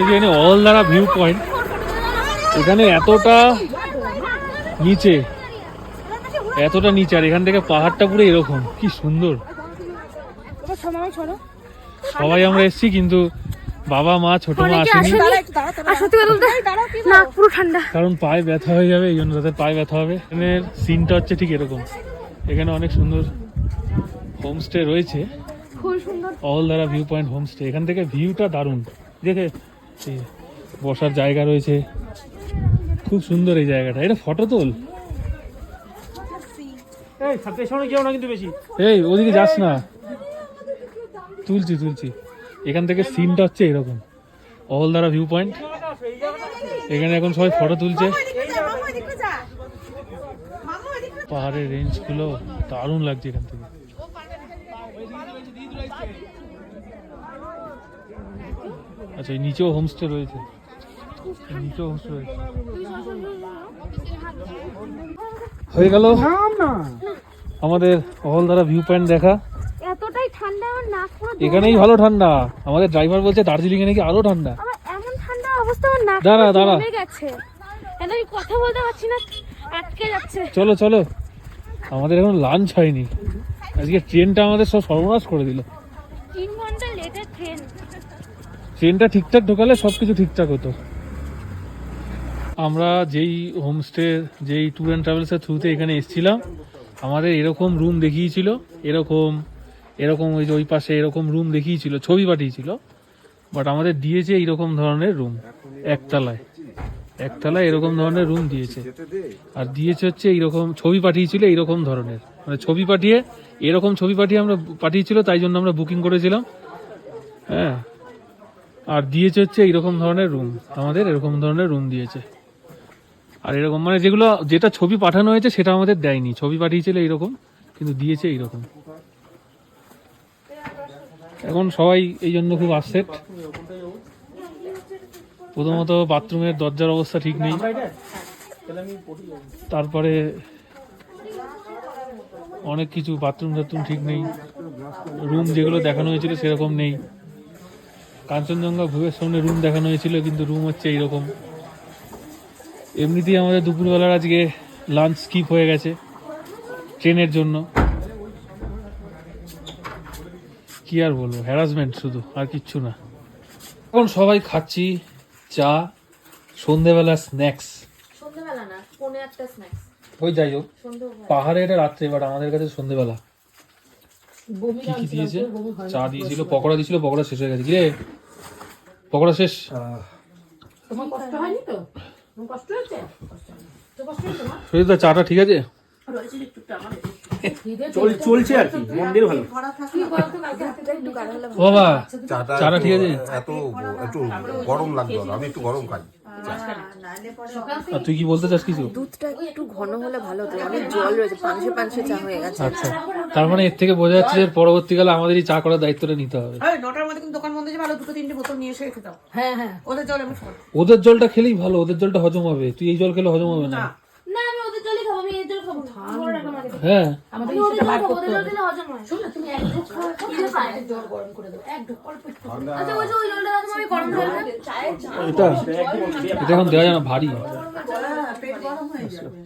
এখানে অলদারা view point এখানে এতটা নিচে এতটা নিচে আর এখান থেকে পাহাড়টা পুরো এরকম কি সুন্দর। সবাই আমরা এসেছি কিন্তু বাবা মা ছোট মা আসেনি। কারণ পায়ে ব্যথা হয়ে যাবে এই জন্য তাদের পায়ে ব্যথা হবে। এখানে সিনটা হচ্ছে ঠিক এরকম। এখানে অনেক সুন্দর হোমস্টে রয়েছে। খুব সুন্দর। অল দ্বারা ভিউ পয়েন্ট হোমস্টে এখান থেকে ভিউটা দারুণ। দেখে বসার জায়গা রয়েছে। খুব সুন্দর এই জায়গাটা। এটা ফটো তোল। এই পেছনে কেউ না কিন্তু বেশি। এই ওদিকে যাস না। তুলছি তুলছি। এখান থেকে সিনটা হচ্ছে এরকম। অল দ্বারা ভিউ পয়েন্ট এখানে এখন সবাই ফটো তুলছে। পাহাড়ের রেঞ্জগুলো দারুণ লাগছে এখান থেকে। আচ্ছা এই নিচেও হোমস্টে রয়েছে। নিচেও হোমস্টে রয়েছে। হয়ে গেল? আমাদের অহলদারা ভিউ পয়েন্ট দেখা। এতটাই ঠান্ডা আমার নাক পুরো এখানেই ভালো ঠান্ডা। আমাদের ড্রাইভার বলছে দার্জিলিং এ নাকি আরও ঠান্ডা। আমার এমন ঠান্ডা অবস্থা আমার নাক দাঁড়া, দাঁড়া। গেছে। আমি কথা বলতে পারছি না? আটকে যাচ্ছে। চলো চলো। আমাদের এখন লাঞ্চ হয়নি। আজকে ট্রেনটা আমাদের সব সর্বনাশ করে দিল। তিন ঘণ্টা লেটের ট্রেন ট্রেনটা ঠিকঠাক ঢোকালে সব কিছু ঠিকঠাক হতো। আমরা যেই হোমস্টে যেই ট্যুর অ্যান্ড ট্রাভেলসের থ্রুতে এখানে এসেছিলাম, আমাদের এরকম রুম দেখিয়েছিল, এরকম এরকম ওই যে ওই পাশে এরকম রুম দেখিয়েছিল, ছবি পাঠিয়েছিল বাট আমাদের দিয়েছে এইরকম ধরনের রুম একতলায়। একতলায় এরকম ধরনের রুম দিয়েছে। আর দিয়েছে হচ্ছে এইরকম, ছবি পাঠিয়েছিল এইরকম ধরনের। মানে ছবি পাঠিয়ে, এরকম ছবি পাঠিয়ে আমরা পাঠিয়েছিল, তাই জন্য আমরা বুকিং করেছিলাম। হ্যাঁ। আর দিয়েছে হচ্ছে এইরকম ধরনের রুম আমাদের এরকম ধরনের রুম দিয়েছে। আর এরকম মানে যেগুলো, যেটা ছবি পাঠানো হয়েছে সেটা আমাদের দেয়নি। ছবি পাঠিয়েছিল এইরকম, কিন্তু দিয়েছে এইরকম। এখন সবাই এই জন্য খুব আপসেট প্রথমত বাথরুমের দরজার অবস্থা ঠিক নেই। তারপরে অনেক কিছু বাথরুম টাথরুম ঠিক নেই। রুম যেগুলো দেখানো হয়েছিল সেরকম নেই। কাঞ্চনজঙ্ঘা ভুয়ের সামনে রুম দেখানো হয়েছিল কিন্তু রুম হচ্ছে এইরকম। এমনিতেই আমাদের দুপুরবেলার আজকে লাঞ্চ স্কিপ হয়ে গেছে ট্রেনের জন্য। কি আর বলব হ্যারাসমেন্ট শুধু আর কিচ্ছু না। এখন সবাই খাচ্ছি চা সন্ধেবেলা স্ন্যাক্স ওই যাই হোক পাহাড়ে এটা রাত্রে বাট আমাদের কাছে সন্ধেবেলা। কি কি দিয়েছে? চা দিয়েছিল পকোড়া দিয়েছিল পকোড়া শেষ হয়ে গেছে। কি রে? পকোড়া শেষ? তোমার কষ্ট হয়নি তো? কষ্ট হয়েছে? কষ্ট চাটা ঠিক আছে? চলছে আর কি মন্দির ভালো। বাবা চাটা চাটা ঠিক আছে? এত একটু গরম লাগতো। আমি একটু গরম খাই। তুই কি বলতে চাস কিছু? দুধটা একটু ঘন হলে ভালো হতো অনেক জল রয়েছে পাঁচশো পাঁচশো চা হয়ে গেছে। আচ্ছা। তার মানে এর থেকে বোঝা যাচ্ছে যে পরবর্তীকালে আমাদেরই চা করার দায়িত্বটা নিতে হবে। এই নটার মধ্যে কিন্তু দোকান বন্ধ আছে ভালো দুটো তিনটে বোতল নিয়ে এসে রেখে দাও। হ্যাঁ হ্যাঁ। ওদের জল আমি ওদের জলটা খেলেই ভালো ওদের জলটা হজম হবে। তুই এই জল খেলে হজম হবে না। না। আমি ওদের জলই খাব আমি এর জল খাব। না রাখলাম আগে থেকে। হ্যাঁ। আমাদের ওদের জল খাব ওদের জল খেলে হজম হয়। শোনো না তুমি এক ঢোক খাও খেলে পায় গরম করে দাও এক ঢোক অল্প একটু। আচ্ছা ওই যে ওই জলটা গরম জল। এটা এটা এখন দেওয়া যায় না ভারী পেট গরম হয়ে যাবে